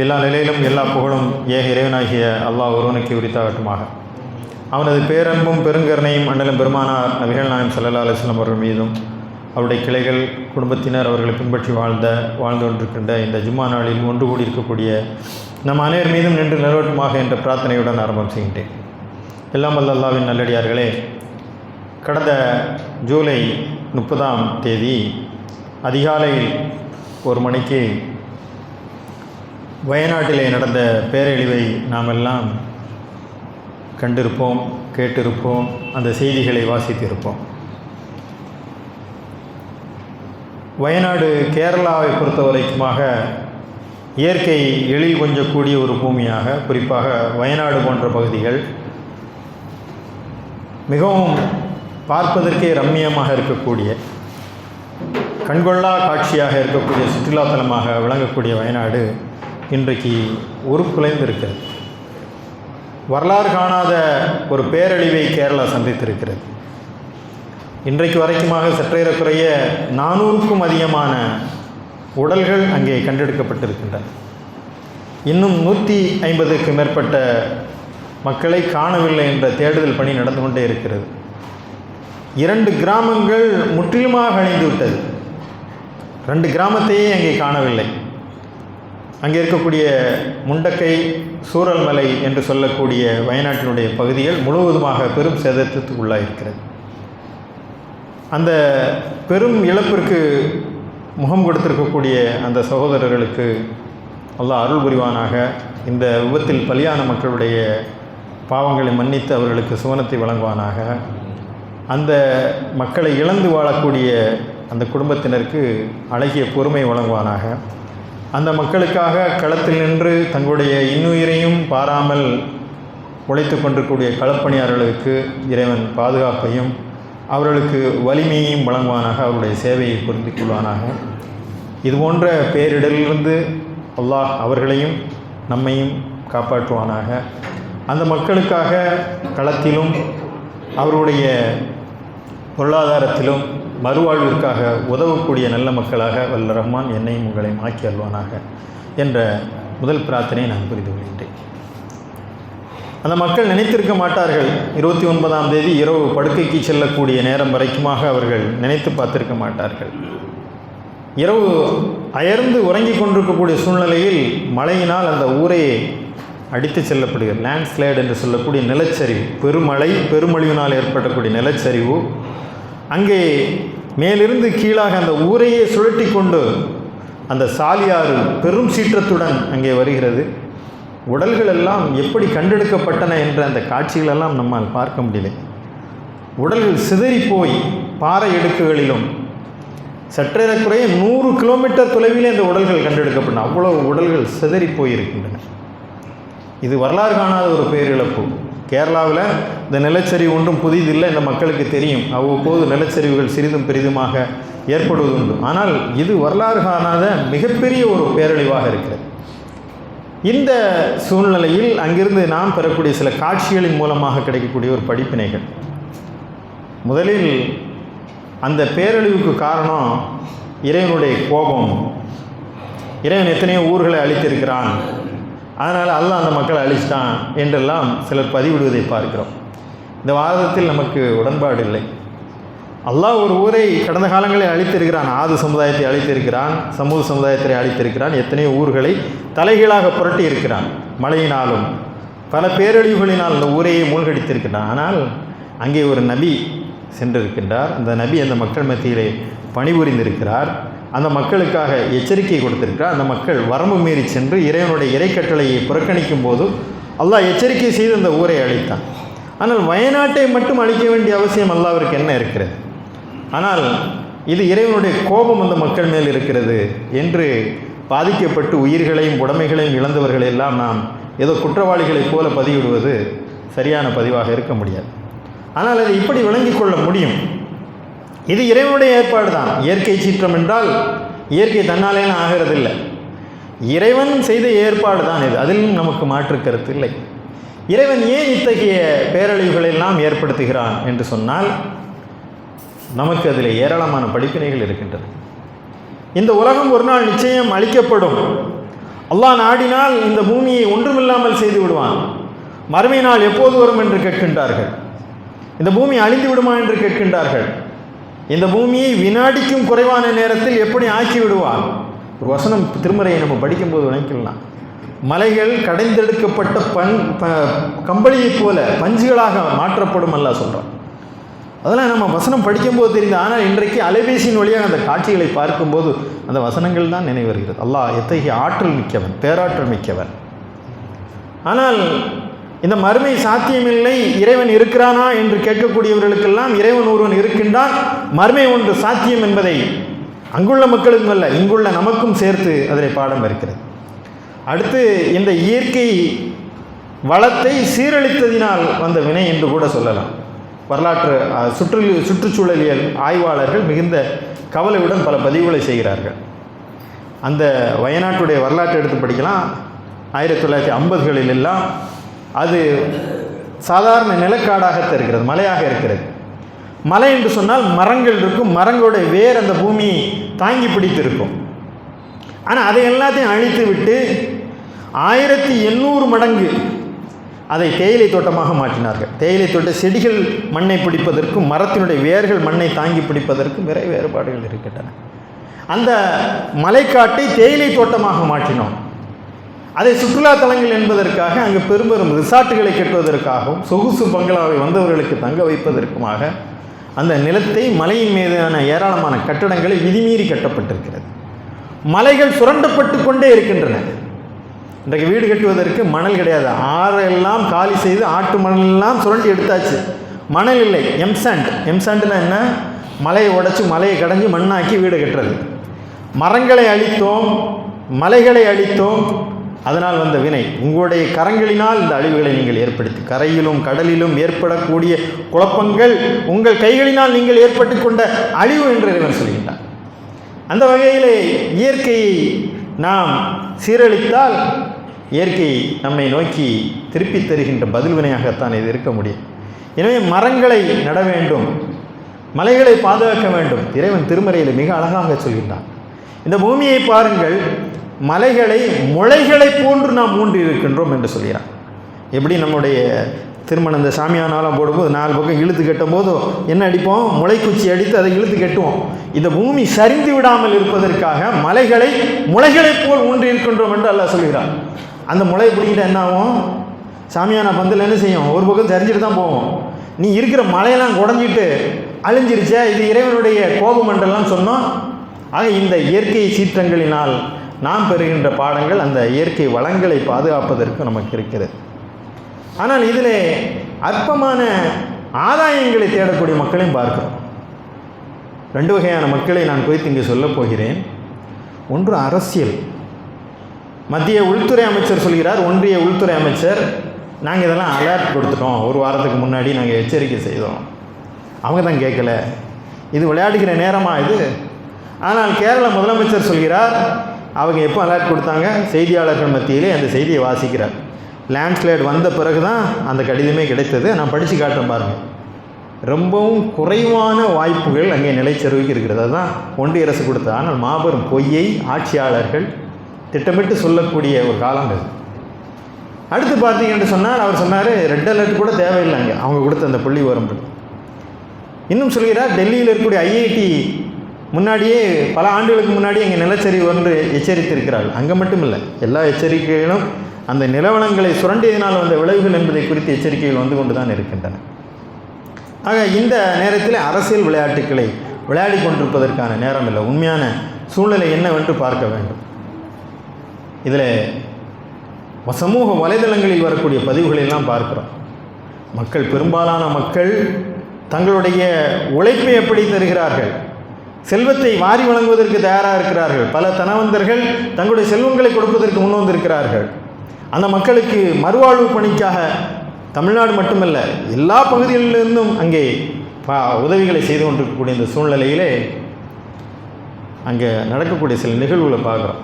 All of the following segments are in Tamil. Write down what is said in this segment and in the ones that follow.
எல்லா நிலையிலும் எல்லா புகழும் ஏக இறைவனாகிய அல்லாஹ் ஒருவனுக்கு உரித்தாகட்டுமாக. அவனது பேரன்பும் பெருங்கருணையும் அண்ணலும் பெருமானார் நபிகள் நாயம் சல்லா அலுவலம் அவர்கள் மீதும் அவருடைய கிளைகள் குடும்பத்தினர் அவர்களை பின்பற்றி வாழ்ந்த வாழ்ந்து கொண்டிருக்கின்ற இந்த ஜும்மா நாளில் ஒன்று கூடி இருக்கக்கூடிய நம் அனைவர் மீதும் நின்று நிலவட்டுமாக என்ற பிரார்த்தனையுடன் ஆரம்பம் செய்கின்றேன். எல்லாம் வல்ல அல்லாவின் நல்லடியார்களே கடந்த ஜூலை முப்பதாம் தேதி அதிகாலை ஒரு மணிக்கு வயநாட்டிலே நடந்த பேரழிவை நாம் எல்லாம் கண்டிருப்போம் கேட்டிருப்போம் அந்த செய்திகளை வாசித்திருப்போம். வயநாடு கேரளாவை பொறுத்தவரைக்குமாக இயற்கை எழில் கொஞ்சக்கூடிய ஒரு பூமியாக குறிப்பாக வயநாடு போன்ற பகுதிகள் மிகவும் பார்ப்பதற்கே ரம்மியமாக இருக்கக்கூடிய கண்கொள்ளா காட்சியாக இருக்கக்கூடிய சுற்றுலாத்தலமாக விளங்கக்கூடிய வயநாடு இன்றைக்கு உருக்குலைந்திருக்கிறது. வரலாறு காணாத ஒரு பேரழிவை கேரளா சந்தித்திருக்கிறது. இன்றைக்கு வரைக்குமாக சற்றேறக்குறைய நானூறுக்கும் அதிகமான உடல்கள் அங்கே கண்டெடுக்கப்பட்டிருக்கின்றன. இன்னும் நூற்றி ஐம்பதுக்கு மேற்பட்ட மக்களை காணவில்லை என்ற தேடுதல் பணி நடந்து கொண்டே இருக்கிறது. இரண்டு கிராமங்கள் முற்றிலுமாக அழிந்து விட்டது ரெண்டு கிராமத்தையே அங்கே காணவில்லை. அங்கே இருக்கக்கூடிய முண்டக்கை சூரல்மலை என்று சொல்லக்கூடிய வயநாட்டினுடைய பகுதிகள் முழுவதுமாக பெரும் சேதத்துக்கு உள்ளாயிருக்கிறது. அந்த பெரும் இழப்பிற்கு முகம் கொடுத்திருக்கக்கூடிய அந்த சகோதரர்களுக்கு அல்லாஹ் அருள் புரிவானாக. இந்த விபத்தில் பலியான மக்களுடைய பாவங்களை மன்னித்து அவர்களுக்கு சுவனத்தை வழங்குவானாக. அந்த மக்களை இழந்து வாழக்கூடிய அந்த குடும்பத்தினருக்கு அழகிய பொறுமை வழங்குவானாக. அந்த மக்களுக்காக களத்தில் நின்று தங்களுடைய இன்னுயிரையும் பாராமல் உழைத்து கொண்டிருக்கக்கூடிய களப்பணியாளர்களுக்கு இறைவன் பாதுகாப்பையும் அவர்களுக்கு வலிமையையும் வழங்குவானாக அவருடைய சேவையை புரிந்து கொள்வானாக. இது போன்ற அல்லாஹ் அவர்களையும் நம்மையும் காப்பாற்றுவானாக. அந்த மக்களுக்காக களத்திலும் அவருடைய பொருளாதாரத்திலும் மறுவாழ்விற்காக உதவக்கூடிய நல்ல மக்களாக வல்ல ரஹ்மான் என்னையும் உங்களையும் ஆக்கி அல்வானாக என்ற முதல் பிரார்த்தனையை நான் புரிந்து கொள்கின்றேன். அந்த மக்கள் நினைத்திருக்க மாட்டார்கள். இருபத்தி ஒன்பதாம் தேதி இரவு படுக்கைக்கு செல்லக்கூடிய நேரம் வரைக்குமாக அவர்கள் நினைத்து பார்த்திருக்க மாட்டார்கள். இரவு அயர்ந்து உறங்கிக் கொண்டிருக்கக்கூடிய சூழ்நிலையில் மழையினால் அந்த ஊரே அடித்து செல்லப்படுகிறது லேண்ட்ஸ்லைடு என்று சொல்லக்கூடிய நிலச்சரிவு பெருமழை பெருமழிவினால் ஏற்படக்கூடிய நிலச்சரிவு அங்கே மேலிருந்து கீழாக அந்த ஊரையே சுழட்டி கொண்டு அந்த சாலியாறு பெரும் சீற்றத்துடன் அங்கே வருகிறது. உடல்கள் எல்லாம் எப்படி கண்டெடுக்கப்பட்டன என்ற அந்த காட்சிகளெல்லாம் நம்மால் பார்க்க முடியல. உடல்கள் சிதறி போய் பாறை இடுக்குகளிலும் சற்றேறக்குறைய நூறு கிலோமீட்டர் தொலைவிலே அந்த உடல்கள் கண்டெடுக்கப்பட்டன. அவ்வளவு உடல்கள் சிதறி போயிருக்கின்றன. இது வரலாறு காணாத ஒரு பேரிழப்பு. கேரளாவில் இந்த நிலச்சரிவு ஒன்றும் புதிதில்லை இந்த மக்களுக்கு தெரியும். அவ்வப்போது நிலச்சரிவுகள் சிறிதும் பெரிதுமாக ஏற்படுவது உண்டு. ஆனால் இது வரலாறு காணாத மிகப்பெரிய ஒரு பேரழிவாக இருக்கிறது. இந்த சூழ்நிலையில் அங்கிருந்து நாம் பெறக்கூடிய சில காட்சிகளின் மூலமாக கிடைக்கக்கூடிய ஒரு படிப்பினைகள். முதலில் அந்த பேரழிவுக்கு காரணம் இறைவனுடைய கோபம். இறைவன் எத்தனையோ ஊர்களை அழித்திருக்கிறான். அதனால் அல்லாஹ் அந்த மக்களை அழிச்சிட்டான் என்றெல்லாம் சிலர் பதிவிடுவதை பார்க்கிறோம். இந்த வாதத்தில் நமக்கு உடன்பாடு இல்லை. அல்லாஹ் ஒரு ஊரை கடந்த காலங்களில் அழித்திருக்கிறான் ஆது சமுதாயத்தை அழித்திருக்கிறான் சமூக சமுதாயத்தை அழித்திருக்கிறான் எத்தனையோ ஊர்களை தலைகீழாக புரட்டி இருக்கிறான். மழையினாலும் பல பேரழிவுகளினால் அந்த ஊரையே மூழ்கடித்திருக்கிறான். ஆனால் அங்கே ஒரு நபி சென்றிருக்கின்றார். அந்த நபி அந்த மக்கள் மத்தியிலே பணிபுரிந்திருக்கிறார். அந்த மக்களுக்காக எச்சரிக்கை கொடுத்திருக்கிறார். அந்த மக்கள் வரம்பு மீறி சென்று இறைவனுடைய இறைக்கட்டளையை புறக்கணிக்கும் போது அல்லாஹ் எச்சரிக்கை செய்து அந்த ஊரை அழித்தான். ஆனால் வயநாட்டை மட்டும் அழிக்க வேண்டிய அவசியம் அல்லாவிற்கு என்ன இருக்கிறது? ஆனால் இது இறைவனுடைய கோபம் அந்த மக்கள் மேல் இருக்கிறது என்று பாதிக்கப்பட்டு உயிர்களையும் உடைமைகளையும் இழந்தவர்கள் எல்லாம் நாம் ஏதோ குற்றவாளிகளைப் போல பதிவிடுவது சரியான பதிவாக இருக்க முடியாது. ஆனால் அதை இப்படி விளங்கிக் கொள்ள முடியும்? இது இறைவனுடைய ஏற்பாடு தான் இயற்கை சீற்றம் என்றால் இயற்கை தன்னாலேலாம் ஆகிறதில்லை. இறைவன் செய்த ஏற்பாடு தான் இது. அதில் நமக்கு மாற்று கருத்து இல்லை. இறைவன் ஏன் இத்தகைய பேரழிவுகளெல்லாம் ஏற்படுத்துகிறான் என்று சொன்னால் நமக்கு அதில் ஏராளமான படிப்பினைகள் இருக்கின்றது இந்த உலகம் ஒரு நாள் நிச்சயம் அழிக்கப்படும். அல்லாஹ் நாடினால் இந்த பூமியை ஒன்றுமில்லாமல் செய்து விடுவான். மறுமை நாள் எப்போது வரும் என்று கேட்கின்றார்கள். இந்த பூமி அழிந்து விடுமா என்று கேட்கின்றார்கள். இந்த பூமியை வினாடிக்கும் குறைவான நேரத்தில் எப்படி ஆக்கி விடுவார் ஒரு வசனம் திருமறையை நம்ம படிக்கும்போது நினைக்கலாம். மலைகள் கடைந்தெடுக்கப்பட்ட பண் ப கம்பளியைப் போல பஞ்சுகளாக மாற்றப்படும் அல்ல சொல்கிறான் அதெல்லாம் நம்ம வசனம் படிக்கும்போது தெரியுது. ஆனால் இன்றைக்கு அலைபேசியின் வழியாக அந்த காட்சிகளை பார்க்கும்போது அந்த வசனங்கள் தான் நினைவு வருகிறது. அல்லாஹ் எத்தகைய ஆற்றல் மிக்கவன் பேராற்றல் மிக்கவன். ஆனால் இந்த மறுமை சாத்தியமில்லை இறைவன் இருக்கிறானா என்று கேட்கக்கூடியவர்களுக்கெல்லாம் இறைவன் ஒருவன் இருக்கின்றான். மறுமை ஒன்று சாத்தியம் என்பதை அங்குள்ள மக்களுக்கும் அல்ல இங்குள்ள நமக்கும் சேர்த்து அதில் பாடம் இருக்கிறது அடுத்து இந்த இயற்கை வளத்தை சீரழித்ததினால் வந்த வினை என்று கூட சொல்லலாம். வரலாற்று சுற்று சுற்றுச்சூழலியல் ஆய்வாளர்கள் மிகுந்த கவலையுடன் பல பதிவுகளை செய்கிறார்கள். அந்த வயநாட்டுடைய வரலாற்றை எடுத்து படிக்கலாம். ஆயிரத்தி தொள்ளாயிரத்தி ஐம்பதுகளில் எல்லாம் அது சாதாரண நிலக்காடாக இருக்கிறது மலையாக இருக்கிறது. மலை என்று சொன்னால் மரங்கள் இருக்கும் மரங்களுடைய வேர் அந்த பூமியை தாங்கி பிடித்திருக்கும். ஆனால் அதை எல்லாத்தையும் அழித்து விட்டு ஆயிரத்தி எண்ணூறு மடங்கு அதை தேயிலை தோட்டமாக மாற்றினார்கள். தேயிலை தோட்ட செடிகள் மண்ணை பிடிப்பதற்கும் மரத்தினுடைய வேர்கள் மண்ணை தாங்கி பிடிப்பதற்கும் நிறைய வேறுபாடுகள் இருக்கின்றன. அந்த மலைக்காட்டை தேயிலை தோட்டமாக மாற்றினோம். அதை சுற்றுலா தலங்கள் என்பதற்காக அங்கு பெரும்பெரும் ரிசார்ட்டுகளை கட்டுவதற்காகவும் சொகுசு பங்களாவை வந்தவர்களுக்கு தங்க வைப்பதற்குமாக அந்த நிலத்தை மலையின் மீதான ஏராளமான கட்டடங்களை விதிமீறி கட்டப்பட்டிருக்கிறது. மலைகள் சுரண்டப்பட்டு கொண்டே இருக்கின்றன. இன்றைக்கு வீடு கட்டுவதற்கு மணல் கிடையாது. ஆறெல்லாம் காலி செய்து ஆட்டு மணல் எல்லாம் சுரண்டி எடுத்தாச்சு. மணல் இல்லை எம்சாண்ட் எம்சாண்ட்னா என்ன? மலையை உடைச்சி மலையை கடைஞ்சி மண்ணாக்கி வீடு கட்டுறது. மரங்களை அழித்தோம் மலைகளை அழித்தோம் அதனால் வந்த வினை உங்களுடைய கரங்களினால் இந்த அழிவுகளை நீங்கள் ஏற்படுத்தி கரையிலும் கடலிலும் ஏற்படக்கூடிய குழப்பங்கள் உங்கள் கைகளினால் நீங்கள் ஏற்பட்டு கொண்ட அழிவு என்று இறைவன் சொல்கின்றான் அந்த வகையிலே இயற்கையை நாம் சீரழித்தால் இயற்கை நம்மை நோக்கி திருப்பித் தருகின்ற பதில் வினையாகத்தான் இது இருக்க முடியும். எனவே மரங்களை நட வேண்டும் மலைகளை பாதுகாக்க வேண்டும் இறைவன் திருமறையில் மிக அழகாக சொல்கின்றான். இந்த பூமியை பாருங்கள் மலைகளை முளைகளை போன்று நாம் ஊன்றி இருக்கின்றோம் என்று சொல்கிறார் எப்படி நம்முடைய திருமணம் இந்த சாமியானாலாம் போடும்போது நாலு பக்கம் இழுத்து கட்டும் போதும் என்ன அடிப்போம்? முளைக்குச்சி அடித்து அதை இழுத்து கட்டுவோம். இந்த பூமி சரிந்து விடாமல் இருப்பதற்காக மலைகளை முளைகளைப் போல் ஊன்றி இருக்கின்றோம் என்று அல்ல சொல்கிறார் அந்த முளை பிடிக்கிட்ட என்ன ஆகும்? சாமியான பந்தில் என்ன செய்யும்? ஒரு பக்கம் சரிஞ்சிட்டு தான் போவோம். நீ இருக்கிற மலையெல்லாம் குடஞ்சிட்டு அழிஞ்சிருச்சே இது இறைவனுடைய கோபம் என்றெல்லாம் சொன்னோம். ஆக இந்த இயற்கை சீற்றங்களினால் நாம் பெறுகின்ற பாடங்கள் அந்த இயற்கை வளங்களை பாதுகாப்பதற்கு நமக்கு இருக்கிறது. ஆனால் இதில் அற்பமான ஆதாயங்களை தேடக்கூடிய மக்களையும் பார்க்கிறோம். ரெண்டு வகையான மக்களை நான் குறித்து இங்கே சொல்லப் போகிறேன். ஒன்று அரசியல். மத்திய உள்துறை அமைச்சர் சொல்கிறார் ஒன்றிய உள்துறை அமைச்சர் நாங்கள் இதெல்லாம் அலர்ட் கொடுத்துட்டோம். ஒரு வாரத்துக்கு முன்னாடி நாங்கள் எச்சரிக்கை செய்தோம். அவங்க தான் கேட்கல. இது விளையாடுகிற நேரமா இது? ஆனால் கேரள முதலமைச்சர் சொல்கிறார் அவங்க எப்போ அலர்ட் கொடுத்தாங்க? செய்தியாளர்கள் மத்தியிலே அந்த செய்தியை வாசிக்கிறார். லேண்ட்ஸ்லைட் வந்த பிறகு தான் அந்த கடிதமே கிடைத்தது. நான் படித்து காட்டுறேன் பாருங்கள் ரொம்பவும் குறைவான வாய்ப்புகள் அங்கே நிலைச்செருவுக்கு இருக்கிறது. அதுதான் ஒன்றிய அரசு கொடுத்தது ஆனால் மாபெரும் பொய்யை ஆட்சியாளர்கள் திட்டமிட்டு சொல்லக்கூடிய ஒரு காலம் அது. அடுத்து பார்த்தீங்கன்னு சொன்னால் அவர் சொன்னார் ரெட் அலர்ட் கூட தேவையில்லைங்க. அவங்க கொடுத்த அந்த புள்ளி வரம்பு இன்னும் சொல்கிறார் டெல்லியில் இருக்கக்கூடிய ஐஐடி முன்னாடியே பல ஆண்டுகளுக்கு முன்னாடி எங்கள் நிலச்சரிவு ஒன்று எச்சரித்திருக்கிறார்கள். அங்கே மட்டும் இல்லை எல்லா எச்சரிக்கைகளும் அந்த நிலவளங்களை சுரண்டியதினால் வந்த விளைவுகள் என்பதை குறித்து எச்சரிக்கைகள் வந்து கொண்டு தான் இருக்கின்றன. ஆக இந்த நேரத்தில் அரசியல் விளையாட்டுகளை விளையாடி கொண்டிருப்பதற்கான நேரம் இல்லை. உண்மையான சூழ்நிலை என்னவென்று பார்க்க வேண்டும். இதில் சமூக வலைதளங்களில் வரக்கூடிய பதிவுகளை எல்லாம் பார்க்கிறோம். மக்கள் பெரும்பாலான மக்கள் தங்களுடைய உழைப்பை எப்படி தருகிறார்கள்? செல்வத்தை வாரி வழங்குவதற்கு தயாராக இருக்கிறார்கள். பல தனவந்தர்கள் தங்களுடைய செல்வங்களை கொடுப்பதற்கு முன் வந்திருக்கிறார்கள். அந்த மக்களுக்கு மறுவாழ்வு பணிக்காக தமிழ்நாடு மட்டுமல்ல எல்லா பகுதிகளிலிருந்தும் அங்கே உதவிகளை செய்து கொண்டிருக்கக்கூடிய இந்த சூழ்நிலையிலே அங்கே நடக்கக்கூடிய சில நிகழ்வுகளை பார்க்குறோம்.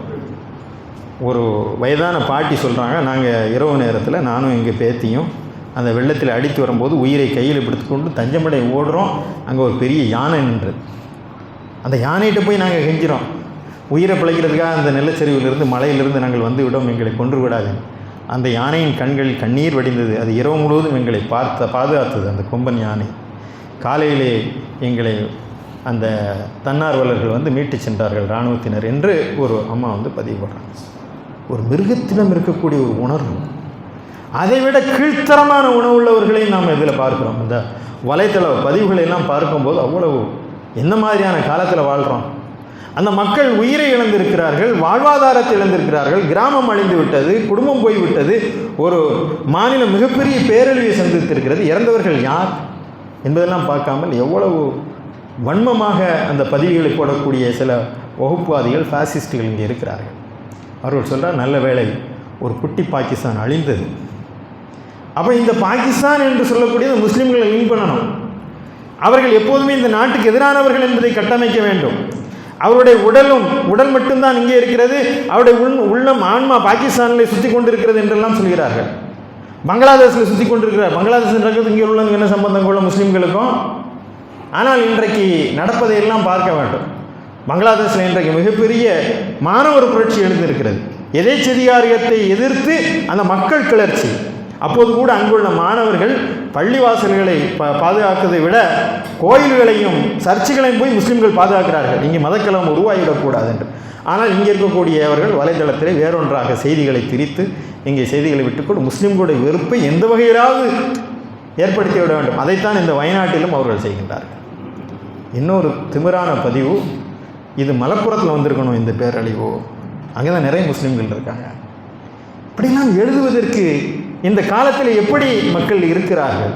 ஒரு வயதான பாட்டி சொல்கிறாங்க நாங்கள் இரவு நேரத்தில் நானும் எங்கள் பேத்தியும் அந்த வெள்ளத்தில் அடித்து வரும்போது உயிரை கையில் பிடித்துக்கொண்டு தஞ்சமடை ஓடுறோம். அங்கே ஒரு பெரிய யானை நின்றது. அந்த யானைகிட்ட போய் நாங்கள் கெஞ்சிரோம் உயிரை பிழைக்கிறதுக்காக அந்த நிலச்சரிவிலிருந்து மலையிலிருந்து நாங்கள் வந்து விடோம் எங்களை கொன்று விடாது. அந்த யானையின் கண்களில் கண்ணீர் வடிந்தது. அது இரவு முழுவதும் எங்களை பார்த்த பாதுகாத்தது அந்த கொம்பன் யானை. காலையிலே எங்களை அந்த தன்னார்வலர்கள் வந்து மீட்டு சென்றார்கள் இராணுவத்தினர் என்று ஒரு அம்மா வந்து பதிவு பண்ணுறாங்க ஒரு மிருகத்திடம் இருக்கக்கூடிய ஒரு உணர்வு. அதைவிட கீழ்த்தரமான உணவுள்ளவர்களையும் நாம் இதில் பார்க்குறோம். இந்த வலைத்தள பதிவுகளை எல்லாம் பார்க்கும்போது அவ்வளவு என்ன மாதிரியான காலத்தில் வாழ்கிறோம் அந்த மக்கள் உயிரை இழந்திருக்கிறார்கள் வாழ்வாதாரத்தை இழந்திருக்கிறார்கள் கிராமம் அழிந்து விட்டது குடும்பம் போய்விட்டது ஒரு மாநிலம் மிகப்பெரிய பேரழிவை சந்தித்திருக்கிறது. இறந்தவர்கள் யார் என்பதெல்லாம் பார்க்காமல் எவ்வளவு வன்மமாக அந்த பதிவுகளை போடக்கூடிய சில வகுப்புவாதிகள் ஃபேசிஸ்டுகள் இங்கே இருக்கிறார்கள். அவர்கள் சொல்கிறார் நல்ல வேளை ஒரு குட்டி பாகிஸ்தான் அழிந்தது. அப்போ இந்த பாகிஸ்தான் என்று சொல்லக்கூடியது முஸ்லீம்களை வின் பண்ணணும். அவர்கள் எப்போதுமே இந்த நாட்டுக்கு எதிரானவர்கள் என்பதை கட்டமைக்க வேண்டும். அவருடைய உடலும் உடல் மட்டும்தான் இங்கே இருக்கிறது. அவருடைய உள் உள்ளம் ஆன்மா பாகிஸ்தானில் சுற்றி கொண்டிருக்கிறது என்றெல்லாம் சொல்கிறார்கள். பங்களாதேஷில் சுற்றி கொண்டிருக்கிறார். பங்களாதேஷ்ன்றது இங்கே உள்ள என்ன சம்பந்தம் கூட முஸ்லீம்களுக்கும்? ஆனால் இன்றைக்கு நடப்பதை எல்லாம் பார்க்க வேண்டும். பங்களாதேஷில் இன்றைக்கு மிகப்பெரிய மாணவர் புரட்சி எழுந்திருக்கிறது. எதேச்சதிகாரியத்தை எதிர்த்து அந்த மக்கள் கிளர்ச்சி. அப்போது கூட அங்குள்ள மாணவர்கள் பள்ளிவாசல்களை பா பாதுகாக்கிறதை விட கோயில்களையும் சர்ச்சுகளையும் போய் முஸ்லீம்கள் பாதுகாக்கிறார்கள். இங்கே மதக்கலம் உருவாகிவிடக்கூடாது என்று ஆனால் இங்கே இருக்கக்கூடியவர்கள் வலைதளத்திலே வேறொன்றாக செய்திகளை திரித்து இங்கே செய்திகளை விட்டுக்கொண்டு முஸ்லீம்களுடைய வெறுப்பை எந்த வகையிலாவது ஏற்படுத்தி விட வேண்டும். அதைத்தான் இந்த வயநாட்டிலும் அவர்கள் செய்கின்றார்கள். இன்னொரு திமிரான பதிவு இது மலப்புறத்தில் வந்திருக்கணும் இந்த பேரழிவு. அங்கே தான் நிறைய முஸ்லீம்கள் இருக்காங்க. இப்படிலாம் எழுதுவதற்கு இந்த காலத்தில் எப்படி மக்கள் இருக்கிறார்கள்?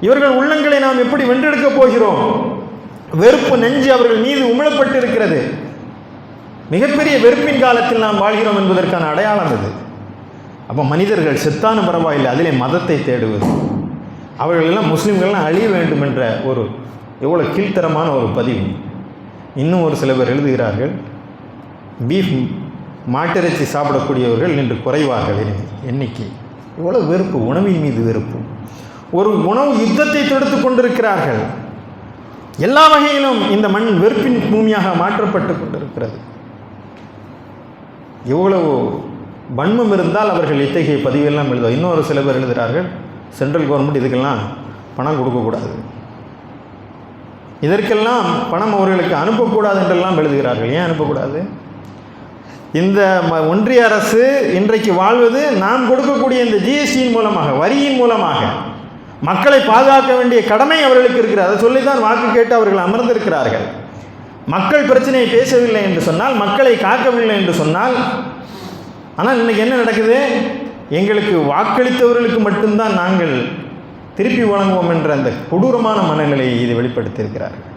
இவர்கள் உள்ளங்களை நாம் எப்படி வென்றெடுக்கப் போகிறோம்? வெறுப்பு நெஞ்சு அவர்கள் மீது உமிழப்பட்டு இருக்கிறது மிகப்பெரிய வெறுப்பின் காலத்தில் நாம் வாழ்கிறோம் என்பதற்கான அடையாளம் இது. அப்போ மனிதர்கள் செத்தான பரவாயில்லை அதிலே மதத்தை தேடுவது. அவர்கள் எல்லாம் முஸ்லீம்கள்லாம் அழிய வேண்டும் என்ற ஒரு எவ்வளோ கீழ்த்தரமான ஒரு பதிவு. இன்னும் ஒரு சில பேர் எழுதுகிறார்கள் பீஃப் மாட்டிறைச்சி சாப்பிடக்கூடியவர்கள் இன்று குறைவார்கள் எண்ணிக்கை. எவ்வளோ வெறுப்பு? உணவின் மீது வெறுப்பு. ஒரு உணவு யுத்தத்தை தொடுத்து கொண்டிருக்கிறார்கள். எல்லா வகையிலும் இந்த மண் வெறுப்பின் பூமியாக மாற்றப்பட்டு கொண்டிருக்கிறது. எவ்வளவு வன்மம் இருந்தால் அவர்கள் இத்தகைய பதிவெல்லாம் எழுதுவார் இன்னொரு சில பேர் எழுதுகிறார்கள் சென்ட்ரல் கவர்மெண்ட் இதுக்கெல்லாம் பணம் கொடுக்கக்கூடாது இதற்கெல்லாம் பணம் அவர்களுக்கு அனுப்பக்கூடாது என்றெல்லாம் எழுதுகிறார்கள். ஏன் அனுப்பக்கூடாது? இந்த ம- ஒன்றிய அரசு இன்றைக்கு வாழ்வது நாம் கொடுக்கக்கூடிய இந்த ஜிஎஸ்டியின் மூலமாக வரியின் மூலமாக. மக்களை பாதுகாக்க வேண்டிய கடமை அவர்களுக்கு இருக்கிறது. அதை சொல்லித்தான் வாக்கு கேட்டு அவர்கள் அமர்ந்திருக்கிறார்கள். மக்கள் பிரச்சனையை பேசவில்லை என்று சொன்னால் மக்களை காக்கவில்லை என்று சொன்னால் ஆனால் இன்னைக்கு என்ன நடக்குது? எங்களுக்கு வாக்களித்தவர்களுக்கு மட்டும்தான் நாங்கள் திருப்பி வழங்குவோம் என்ற அந்த கொடூரமான மனநிலையை இது வெளிப்படுத்தியிருக்கிறார்கள்.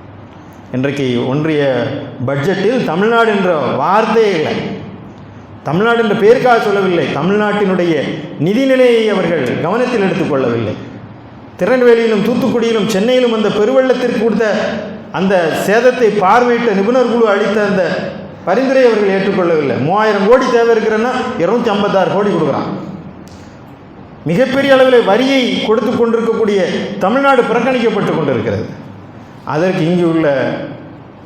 இன்றைக்கு ஒன்றிய பட்ஜெட்டில் தமிழ்நாடு என்ற வார்த்தையே இல்லை. தமிழ்நாடு என்ற பேருக்காக சொல்லவில்லை தமிழ்நாட்டினுடைய நிதிநிலையை அவர்கள் கவனத்தில் எடுத்துக்கொள்ளவில்லை திருநெல்வேலியிலும் தூத்துக்குடியிலும் சென்னையிலும் அந்த பெருவெள்ளத்திற்கு கொடுத்த அந்த சேதத்தை பார்வையிட்ட நிபுணர் குழு அளித்த அந்த பரிந்துரை அவர்கள் ஏற்றுக்கொள்ளவில்லை. மூவாயிரம் கோடி தேவை இருக்கிறன்னா இருநூத்தி ஐம்பத்தாறு கோடி கொடுக்குறான் மிகப்பெரிய அளவில் வரியை கொடுத்து கொண்டிருக்கக்கூடிய தமிழ்நாடு புறக்கணிக்கப்பட்டு கொண்டிருக்கிறது. அதற்கு இங்கு உள்ள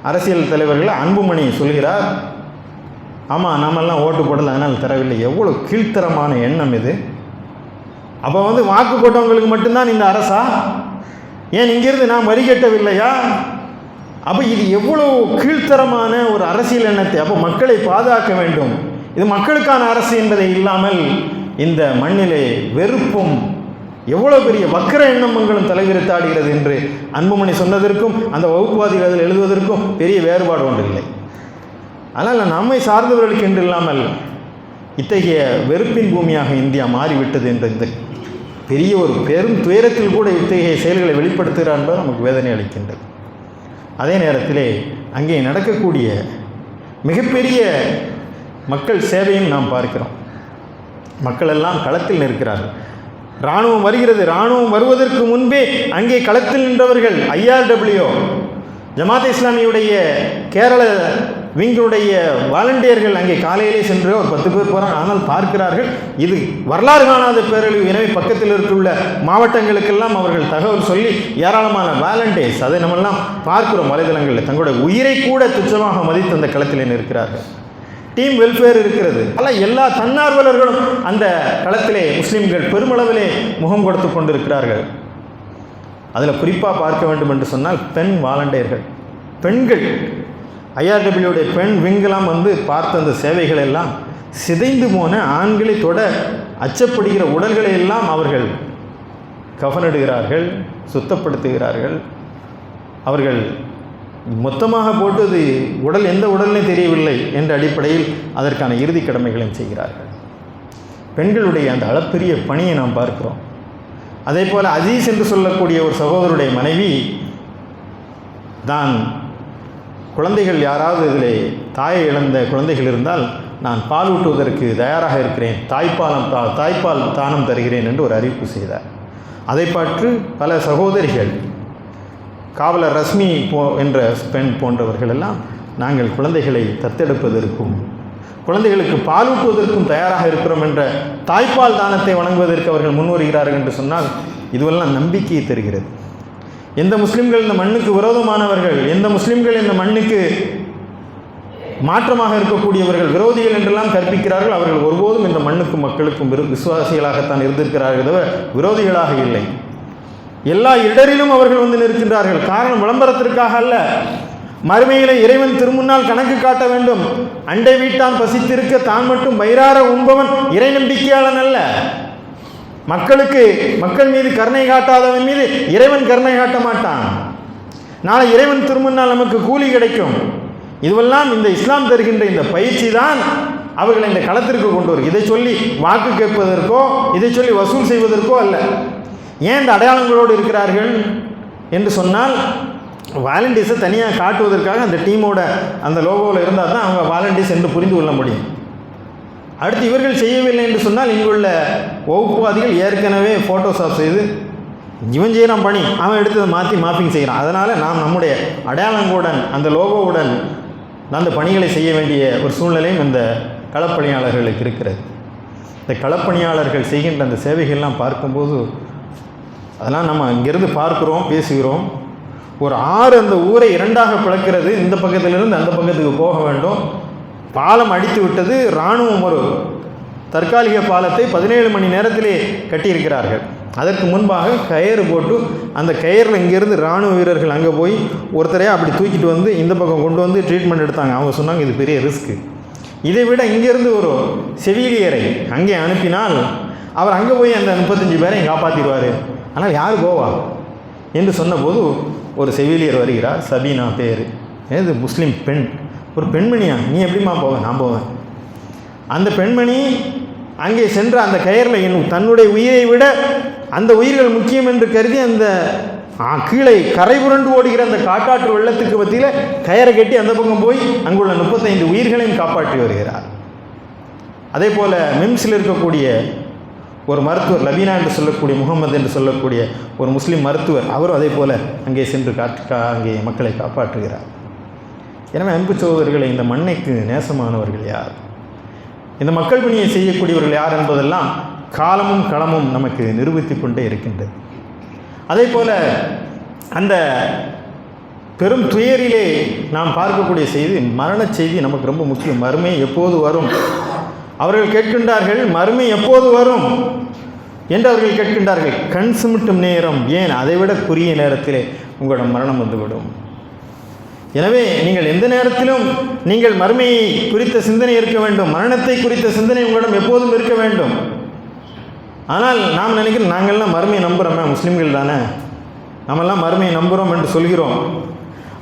அரசியல் தலைவர்கள் அன்புமணி சொல்கிறார் ஆமாம் நாமெல்லாம் ஓட்டு போடல அதனால் தரவில்லை. எவ்வளோ கீழ்த்தரமான எண்ணம் இது. அப்போ வந்து வாக்கு போட்டவங்களுக்கு மட்டும்தான் இந்த அரசா? ஏன் இங்கிருந்து நான் வரிகட்டவில்லையா அப்போ இது எவ்வளோ கீழ்த்தரமான ஒரு அரசியல் எண்ணத்தை அப்போ மக்களை பாதுகாக்க வேண்டும். இது மக்களுக்கான அரசு என்பதை இல்லாமல் இந்த மண்ணிலே வெறுப்பும் எவ்வளோ பெரிய வக்கர எண்ணமங்களும் தலைவிரித்தாடுகிறது என்று அன்புமணி சொன்னதற்கும் அந்த வகுப்புவாதிகள் அதில் எழுதுவதற்கும் பெரிய வேறுபாடு ஒன்று இல்லை. அதனால் நம்மை சார்ந்தவர்களுக்கு என்று இல்லாமல் இத்தகைய வெறுப்பின் பூமியாக இந்தியா மாறிவிட்டது என்ற இந்த பெரிய ஒரு பெரும் துயரத்தில் கூட இத்தகைய செயல்களை வெளிப்படுத்துகிறார் என்பது நமக்கு வேதனை அளிக்கின்றது. அதே நேரத்திலே அங்கே நடக்கக்கூடிய மிகப்பெரிய மக்கள் சேவையும் நாம் பார்க்கிறோம். மக்கள் எல்லாம் களத்தில் நிற்கிறார்கள். இராணுவம் வருகிறது இராணுவம் வருவதற்கு முன்பே அங்கே களத்தில் நின்றவர்கள் ஐஆர்டபிள்யூ ஜமாத் இஸ்லாமியுடைய கேரள விங்களுடைய வாலண்டியர்கள் அங்கே காலையிலே சென்று ஒரு பத்து பேர் போகிறாங்க ஆனால் பார்க்கிறார்கள் இது வரலாறு காணாத பேரழிவு. எனவே பக்கத்தில் இருக்குள்ள மாவட்டங்களுக்கெல்லாம் அவர்கள் தகவல் சொல்லி ஏராளமான வாலண்டியர்ஸ் அதை நம்மெல்லாம் பார்க்கிறோம் வலைதளங்களில். தங்களுடைய உயிரை கூட துச்சமாக மதித்து அந்த களத்தில் நிற்கிறார்கள். டீம் வெல்ஃபேர் இருக்கிறது. அல்ல எல்லா தன்னார்வலர்களும் அந்த களத்திலே முஸ்லீம்கள் பெருமளவிலே முகம் கொடுத்து கொண்டிருக்கிறார்கள். அதில் குறிப்பாக பார்க்க வேண்டும் என்று சொன்னால் பெண் வாலண்டியர்கள். பெண்கள் ஐஆர்டபிள்யூடைய பெண் விங்கெல்லாம் வந்து பார்த்த அந்த சேவைகள் எல்லாம் சிதைந்து போன ஆண்களை தொட அச்சப்படுகிற உடல்களை எல்லாம் அவர்கள் கவனிடுகிறார்கள் சுத்தப்படுத்துகிறார்கள். அவர்கள் மொத்தமாக போட்டு அது உடல் எந்த உடல்னே தெரியவில்லை என்ற அடிப்படையில் அதற்கான இறுதி கடமைகளையும் செய்கிறார்கள். பெண்களுடைய அந்த அளப்பெரிய பணியை நாம் பார்க்கிறோம். அதே போல் அஜீஸ் என்று சொல்லக்கூடிய ஒரு சகோதரருடைய மனைவி தான் குழந்தைகள் யாராவது இதில் தாயை இழந்த குழந்தைகள் இருந்தால் நான் பால் ஊட்டுவதற்கு தயாராக இருக்கிறேன். தாய்ப்பாலம் தா தாய்ப்பால் தானம் தருகிறேன் என்று ஒரு அறிவிப்பு செய்தார். அதை பற்று பல சகோதரிகள் காவலர் ரஷ்மி போ என்ற பெண் போன்றவர்கள் எல்லாம் நாங்கள் குழந்தைகளை தத்தெடுப்பதற்கும் குழந்தைகளுக்கு பால் ஊட்டுவதற்கும் தயாராக இருக்கிறோம் என்ற தாய்ப்பால் தானத்தை வணங்குவதற்கு அவர்கள் முன்வருகிறார்கள் என்று சொன்னால் இதுவெல்லாம் நம்பிக்கையை தருகிறது. எந்த முஸ்லிம்கள் இந்த மண்ணுக்கு விரோதமானவர்கள் எந்த முஸ்லிம்கள் இந்த மண்ணுக்கு மாற்றமாக இருக்கக்கூடியவர்கள் விரோதிகள் என்றெல்லாம் கற்பிக்கிறார்கள் அவர்கள் ஒருபோதும் இந்த மண்ணுக்கும் மக்களுக்கும் விரு விசுவாசிகளாகத்தான் இருந்திருக்கிறார்கள் தவிர விரோதிகளாக இல்லை. எல்லா இடரிலும் அவர்கள் வந்து நிற்கின்றார்கள். காரணம் விளம்பரத்திற்காக அல்ல. மறுமையிலே இறைவன் திருமுன்னால் கணக்கு காட்ட வேண்டும். அண்டை வீட்டான் பசித்திருக்க தான் மட்டும் வயிறார உண்பவன் இறை நம்பிக்கையாளன் அல்ல. மக்களுக்கு மக்கள் மீது கருணை காட்டாதவன் மீது இறைவன் கருணை காட்ட மாட்டான். நாளை இறைவன் திரும்பினால் நமக்கு கூலி கிடைக்கும். இதுவெல்லாம் இந்த இஸ்லாம் தருகின்ற இந்த பயிற்சி தான் அவர்களை இந்த களத்திற்கு கொண்டு வரும். இதை சொல்லி வாக்கு கேட்பதற்கோ இதை சொல்லி வசூல் செய்வதற்கோ அல்ல. ஏன் இந்த அடையாளங்களோடு இருக்கிறார்கள் என்று சொன்னால் வாலண்டியர்ஸை தனியாக காட்டுவதற்காக அந்த டீமோட அந்த லோகோவில் இருந்தால் தான் அவங்க வாலண்டியர்ஸ் என்று புரிந்து கொள்ள முடியும். அடுத்து இவர்கள் செய்யவில்லை என்று சொன்னால் இங்குள்ள வகுப்புவாதிகள் ஏற்கனவே ஃபோட்டோஷாப் செய்து இவன் செய்கிறான் பணி அவன் எடுத்ததை மாற்றி மாப்பிங் செய்கிறான் அதனால் நாம் நம்முடைய அடையாளங்களுடன் அந்த லோகோவுடன் அந்த பணிகளை செய்ய வேண்டிய ஒரு சூழ்நிலையும் இந்த களப்பணியாளர்களுக்கு இருக்கிறது. இந்த களப்பணியாளர்கள் செய்கின்ற அந்த சேவைகள்லாம் பார்க்கும்போது அதெல்லாம் நம்ம இங்கேருந்து பார்க்குறோம் பேசுகிறோம். ஒரு ஆறு அந்த ஊரை இரண்டாக பிளக்கிறது இந்த பக்கத்திலிருந்து அந்த பக்கத்துக்கு போக வேண்டும். பாலம் அடித்து விட்டது இராணுவம் ஒரு தற்காலிக பாலத்தை பதினேழு மணி நேரத்திலே கட்டியிருக்கிறார்கள். அதற்கு முன்பாக கயிறு போட்டு அந்த கயிறில் இங்கேருந்து இராணுவ வீரர்கள் அங்கே போய் ஒருத்தரையே அப்படி தூக்கிட்டு வந்து இந்த பக்கம் கொண்டு வந்து ட்ரீட்மெண்ட் எடுத்தாங்க. அவங்க சொன்னாங்க இது பெரிய ரிஸ்க்கு இதை விட இங்கேருந்து ஒரு செவிலியரை அங்கே அனுப்பினால் அவர் அங்கே போய் அந்த முப்பத்தஞ்சு பேரையும் காப்பாற்றிடுவார் ஆனால் யார் கோவா? என்று சொன்னபோது ஒரு செவிலியர் வருகிறார். சபீனா பேர். ஏது? முஸ்லீம் பெண். ஒரு பெண்மணியா? நீ எப்படிம்மா போவ? நான் போவேன். அந்த பெண்மணி அங்கே சென்ற அந்த கயரில் என் தன்னுடைய உயிரை விட அந்த உயிர்கள் முக்கியம் என்று கருதி அந்த கீழே கரை புரண்டு ஓடுகிற அந்த காட்டாற்று வெள்ளத்துக்கு பற்றியில் கயரை கட்டி அந்த பக்கம் போய் அங்குள்ள முப்பத்தைந்து உயிர்களையும் காப்பாற்றி வருகிறார். அதே போல் மிம்ஸில் இருக்கக்கூடிய ஒரு மருத்துவர் லபீனா என்று சொல்லக்கூடிய முகமது என்று சொல்லக்கூடிய ஒரு முஸ்லீம் மருத்துவர் அவரும் அதே போல் அங்கே சென்று காற்று கா- அங்கே மக்களை காப்பாற்றுகிறார். எனவே அன்பு சகோதரர்களை இந்த மண்ணைக்கு நேசமானவர்கள் யார்? இந்த மக்கள் பணியை செய்யக்கூடியவர்கள் யார் என்பதெல்லாம் காலமும் களமும் நமக்கு நிரூபித்து கொண்டே இருக்கின்றது. அதே போல் அந்த பெரும் துயரிலே நாம் பார்க்கக்கூடிய செய்தி மரண செய்தி நமக்கு ரொம்ப முக்கியம். மறுமை எப்போது வரும்? அவர்கள் கேட்கின்றார்கள் மறுமை எப்போது வரும்? என்று அவர்கள் கேட்கின்றார்கள். கண் சுமிட்டும் நேரம். ஏன்? அதைவிட குறுகிய நேரத்திலே உங்களோட மரணம் வந்துவிடும். எனவே நீங்கள் எந்த நேரத்திலும் நீங்கள் மறுமையை குறித்த சிந்தனை இருக்க வேண்டும். மரணத்தை குறித்த சிந்தனை உங்களிடம் எப்போதும் இருக்க வேண்டும். ஆனால் நாம் நினைக்கிறோம் நாங்கள்லாம் மறுமையை நம்புகிறோமே முஸ்லீம்கள் தானே. நம்மெல்லாம் மறுமையை நம்புகிறோம் என்று சொல்கிறோம்.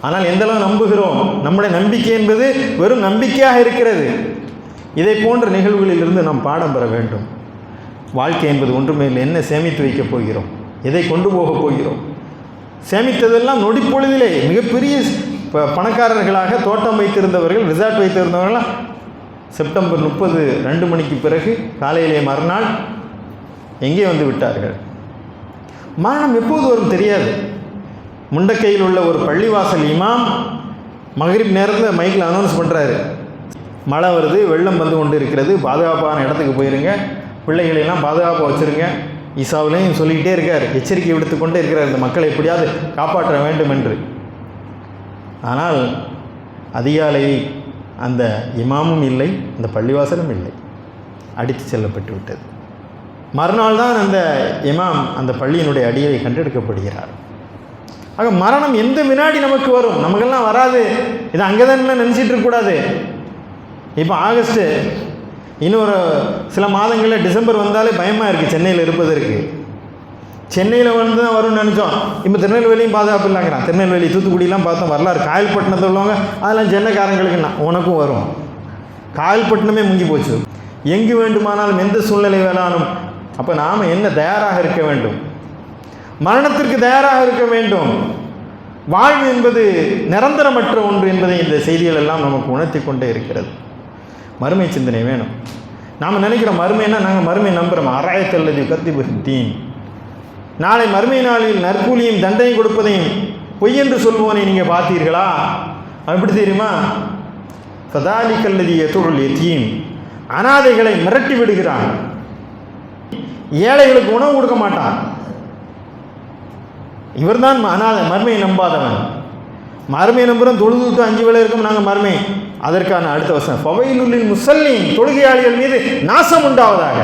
ஆனால் எந்தளவு நம்புகிறோம்? நம்முடைய நம்பிக்கை என்பது வெறும் நம்பிக்கையாக இருக்கிறது. இதை போன்ற நிகழ்வுகளிலிருந்து நாம் பாடம் பெற வேண்டும். வாழ்க்கை என்பது ஒன்றுமே இல்லை. என்ன சேமித்து வைக்கப் போகிறோம்? எதை கொண்டு போகப் போகிறோம்? சேமித்ததெல்லாம் நொடிப்பொழுதிலே மிகப்பெரிய இப்போ பணக்காரர்களாக தோட்டம் வைத்திருந்தவர்கள் ரிசார்ட் வைத்திருந்தவர்களாம் செப்டம்பர் முப்பது ரெண்டு மணிக்கு பிறகு காலையிலே மறுநாள் எங்கே வந்து விட்டார்கள்? மரணம் எப்போது வரும் தெரியாது. முண்டக்கையில் உள்ள ஒரு பள்ளிவாசல் இமாம் மகரிப் நேரத்தில் மைக்கில் அனௌன்ஸ் பண்ணுறாரு மழை வருது வெள்ளம் வந்து கொண்டு இருக்கிறது பாதுகாப்பான இடத்துக்கு போயிருங்க. பிள்ளைகளெல்லாம் பாதுகாப்பாக வச்சுருங்க. ஈசாவிலையும் சொல்லிக்கிட்டே இருக்கார். எச்சரிக்கை விடுத்து கொண்டே இருக்கிறார் இந்த மக்களை எப்படியாவது காப்பாற்ற வேண்டும் என்று. ஆனால் அதிகாலை அந்த இமாமும் இல்லை அந்த பள்ளிவாசலும் இல்லை. அடித்து செல்லப்பட்டு விட்டது. மறுநாள் தான் அந்த இமாம் அந்த பள்ளியினுடைய அடியை கண்டெடுக்கப்படுகிறார். ஆக மரணம் எந்த வினாடி நமக்கு வரும்? நமக்கெல்லாம் வராது. இது அங்கே தான் நினச்சிட்டு இருக்கக்கூடாது இப்போ ஆகஸ்ட்டு இன்னொரு சில மாதங்களில் டிசம்பர் வந்தாலே பயமாக இருக்குது சென்னையில் இருப்பதற்கு. சென்னையில் வந்து தான் வரும்னு நினச்சோம். இப்போ திருநெல்வேலியும் பாதுகாப்பு இல்லைங்கிறான் திருநெல்வேலி தூத்துக்குடியெலாம் பார்த்தோம் வரலாறு. காயல்பட்டினத்தில் உள்ளவங்க அதெல்லாம் சென்னைக்காரங்களுக்குண்ணா உனக்கும் வரும். காயல்பட்டினமே முங்கி போச்சு. எங்கு வேண்டுமானாலும் எந்த சூழ்நிலை வேணாலும் அப்போ நாம் என்ன தயாராக இருக்க வேண்டும்? மரணத்திற்கு தயாராக இருக்க வேண்டும். வாழ்வு என்பது நிரந்தரமற்ற ஒன்று என்பதை இந்த செய்திகள் எல்லாம் நமக்கு உணர்த்தி கொண்டே இருக்கிறது. மறுமை சிந்தனை வேணும். நாம் நினைக்கிறோம் மறுமைன்னா நாங்கள் மறுமை நம்புகிறோம் அராயத்தல்லது கத்தி தீன் நாளை மறுமை நாளில் நற்கூலியும் தண்டனை கொடுப்பதையும் பொய் என்று சொல்பவனை நீங்கள் பார்த்தீர்களா? அவன் எப்படி தெரியுமா? கதாலி கல்லதி எத்தொழில் எத்தியும் அனாதைகளை மிரட்டி விடுகிறான். ஏழைகளுக்கு உணவு கொடுக்க மாட்டான். இவர்தான் அனாதை மர்மையை நம்பாதவன். மர்மையை நம்புகிறோம் தொழுது அஞ்சு வேலை இருக்கும் நாங்கள் மறுமை. அதற்கான அடுத்த வசனம். பவையிலுள்ளின் முசல்லின் தொழுகையாளிகள் மீது நாசம் உண்டாவதாக.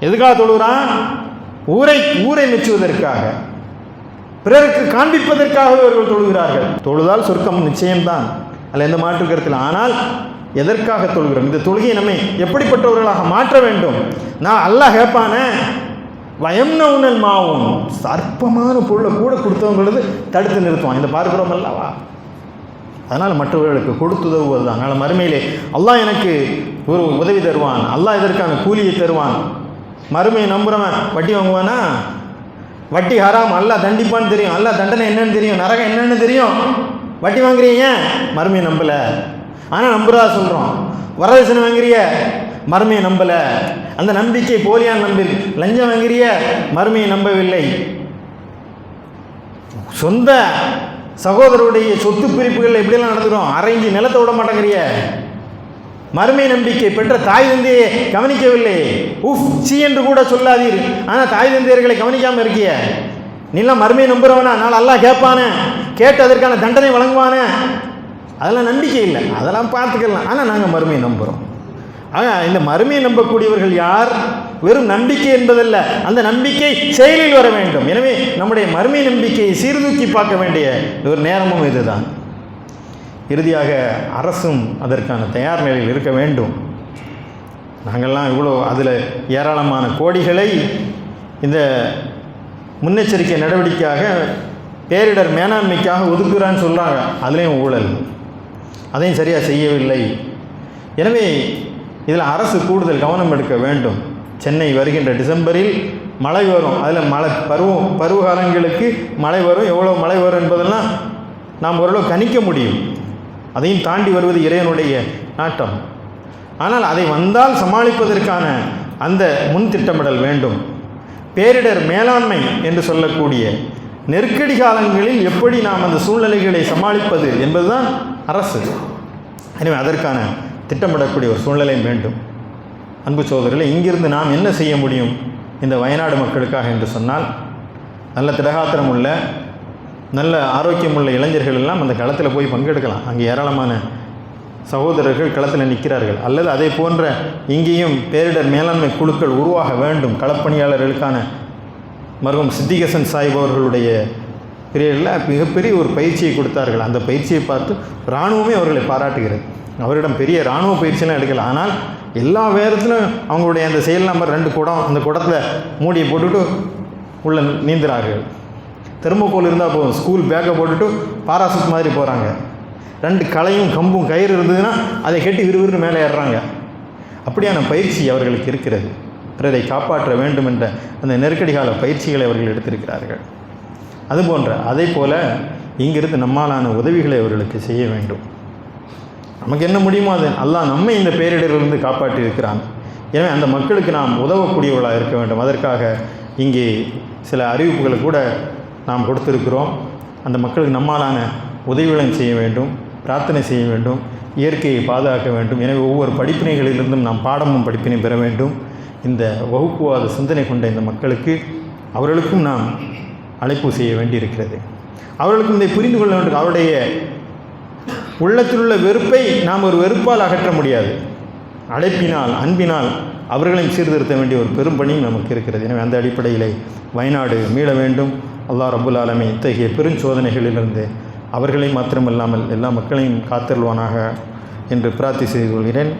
எதுக்காக தொழுகிறான் ஊரை ஊரை மெச்சுவதற்காக பிறருக்கு காண்பிப்பதற்காக இவர்கள் தொழுகிறார்கள். தொழுதால் சொர்க்கம் நிச்சயம்தான். அதில் எந்த மாற்று கருத்தில். ஆனால் எதற்காக தொழுகிறோம்? இந்த தொழுகையை நம்மை எப்படிப்பட்டவர்களாக மாற்ற வேண்டும்? நான் அல்லாஹ் கேட்பான வயம்ன உணல் மாவும் சர்ப்பமான பொருளை கூட கொடுத்தவங்களது தடுத்து நிறுத்துவான். இந்த பார்க்கிறோம் அல்லவா? அதனால் மற்றவர்களுக்கு கொடுத்துதவுவது தான் அதனால் மறுமையிலே அல்லாஹ் எனக்கு ஒரு உதவி தருவான். அல்லாஹ் இதற்கான கூலியை தருவான். மறுமையை நம்புகிறவன் வட்டி வாங்குவானா? வட்டி ஹராம். அல்லாஹ் தண்டிப்பான்னு தெரியும். அல்லாஹ் தண்டனை என்னன்னு தெரியும். நரகம் என்னன்னு தெரியும். வட்டி வாங்குறீங்க? மறுமையை நம்பலை. ஆனால் நம்புறதா சொல்கிறோம் வரதட்சணை வாங்குறிய மறுமையை நம்பலை. அந்த நம்பிக்கை போலியான நம்பில் லஞ்சம் வாங்குறிய மறுமையை நம்பவில்லை. சொந்த சகோதரருடைய சொத்து பிரிப்புகள் எப்படியெல்லாம் நடந்துக்கிறோம். அரைஞ்சி நிலத்தை விட மாட்டேங்கிறிய மறுமை நம்பிக்கை பெற்ற தாய் தந்தையை கவனிக்கவில்லை. உஃப் சி என்று கூட சொல்லாதீர். ஆனால் தாய் தந்தையர்களை கவனிக்காமல் இருக்கிய. நீலாம் மறுமையை நம்புறவனா? நான் எல்லாம் கேட்பானே. கேட்டு அதற்கான தண்டனை வழங்குவானே. அதெல்லாம் நம்பிக்கை இல்லை. அதெல்லாம் பார்த்துக்கலாம். ஆனால் நாங்கள் மறுமையை நம்புகிறோம் ஆக இந்த மறுமையை நம்பக்கூடியவர்கள் யார்? வெறும் நம்பிக்கை என்பதல்ல. அந்த நம்பிக்கை செயலில் வர வேண்டும். எனவே நம்முடைய மறுமை நம்பிக்கையை சீர்தூக்கி பார்க்க வேண்டிய ஒரு நேரமும் இதுதான். இறுதியாக அரசும் அதற்கான தயார் நிலையில் இருக்க வேண்டும். நாங்கள்லாம் இவ்வளோ அதில் ஏராளமான கோடிகளை இந்த முன்னெச்சரிக்கை நடவடிக்கையாக பேரிடர் மேலாண்மைக்காக ஒதுக்குறான்னு சொல்கிறாங்க அதுலேயும் ஊழல். அதையும் சரியாக செய்யவில்லை. எனவே இதில் அரசு கூடுதல் கவனம் எடுக்க வேண்டும். சென்னை வருகின்ற டிசம்பரில் மழை வரும். அதில் மழை பருவம் பருவகாலங்களுக்கு மழை வரும். எவ்வளோ மழை வரும் என்பதெல்லாம் நாம் ஓரளவு கணிக்க முடியும். அதையும் தாண்டி வருவது இறைவனுடைய நாட்டம். ஆனால் அதை வந்தால் சமாளிப்பதற்கான அந்த முன் திட்டமிடல் வேண்டும். பேரிடர் மேலாண்மை என்று சொல்லக்கூடிய நெருக்கடி காலங்களில் எப்படி நாம் அந்த சூழ்நிலைகளை சமாளிப்பது என்பதுதான் அரசு. எனவே அதற்கான திட்டமிடக்கூடிய ஒரு சூழ்நிலை வேண்டும். அன்பு சோதரில் இங்கிருந்து நாம் என்ன செய்ய முடியும்? இந்த வயநாடு மக்களுக்காக என்று சொன்னால் நல்ல திடகாத்திரம் உள்ள நல்ல ஆரோக்கியமுள்ள இளைஞர்கள் எல்லாம் அந்த களத்தில் போய் பங்கெடுக்கலாம். அங்கே ஏராளமான சகோதரர்கள் களத்தில் நிற்கிறார்கள். அல்லது அதே போன்ற இங்கேயும் பேரிடர் மேலாண்மை குழுக்கள் உருவாக வேண்டும். களப்பணியாளர்களுக்கான மருகும் சித்திகசன் சாஹிப் அவர்களுடைய பிரியரில் மிகப்பெரிய ஒரு பயிற்சியை கொடுத்தார்கள். அந்த பயிற்சியை பார்த்து இராணுவமே அவர்களை பாராட்டுகிறது. அவரிடம் பெரிய இராணுவ பயிற்சியெலாம் எடுக்கல. ஆனால் எல்லா வேரத்திலும் அவங்களுடைய அந்த செயல் நம்பர் ரெண்டு குடம் அந்த குடத்தில் மூடியை போட்டுட்டு உள்ள நீந்துறார்கள். தெர்மோகோல் இருந்தால் போதும். ஸ்கூல் பேக்கை போட்டுட்டு பாராசூட் மாதிரி போகிறாங்க ரெண்டு களையும் கம்பும் கயிறு இருந்ததுன்னா அதை கெட்டி விறுவிறுன்னு மேலே ஏறுறாங்க. அப்படியான பயிற்சி அவர்களுக்கு இருக்கிறது. பிறரை காப்பாற்ற வேண்டும் என்ற அந்த நெருக்கடி கால பயிற்சிகளை அவர்கள் எடுத்திருக்கிறார்கள். அதுபோன்ற அதே போல் இங்கிருந்து நம்மாலான உதவிகளை அவர்களுக்கு செய்ய வேண்டும். நமக்கு என்ன முடியுமோ அது அல்லாஹ் நம்மை இந்த பேரிடரிலிருந்து காப்பாற்றி இருக்கிறான் எனவே அந்த மக்களுக்கு நாம் உதவக்கூடியவர்களாக இருக்க வேண்டும். அதற்காக இங்கே சில அறிவிப்புகளை கூட நாம் கொடுத்திருக்கிறோம். அந்த மக்களுக்கு நம்மாலான உதவிகளும் செய்ய வேண்டும் பிரார்த்தனை செய்ய வேண்டும் இயற்கையை பாதுகாக்க வேண்டும். எனவே ஒவ்வொரு படிப்பினைகளிலிருந்தும் நாம் பாடமும் படிப்பினை பெற வேண்டும். இந்த வகுப்புவாத சிந்தனை கொண்ட இந்த மக்களுக்கு அவர்களுக்கும் நாம் அழைப்பு செய்ய வேண்டியிருக்கிறது. அவர்களுக்கும் இதை புரிந்து கொள்ள வேண்டும். அவருடைய உள்ளத்தில் உள்ள வெறுப்பை நாம் ஒரு வெறுப்பால் அகற்ற முடியாது. அழைப்பினால் அன்பினால் அவர்களையும் சீர்திருத்த வேண்டிய ஒரு பெரும் பணியும் நமக்கு இருக்கிறது. எனவே அந்த அடிப்படையிலே வயநாடு மீள வேண்டும். அல்லாஹ் ரபுல் ஆலமி இத்தகைய பெருஞ்சோதனைகளிலிருந்து அவர்களை மாத்திரமல்லாமல் எல்லா மக்களையும் காத்தருள்வானாக என்று பிரார்த்தி செய்து கொள்கிறேன்.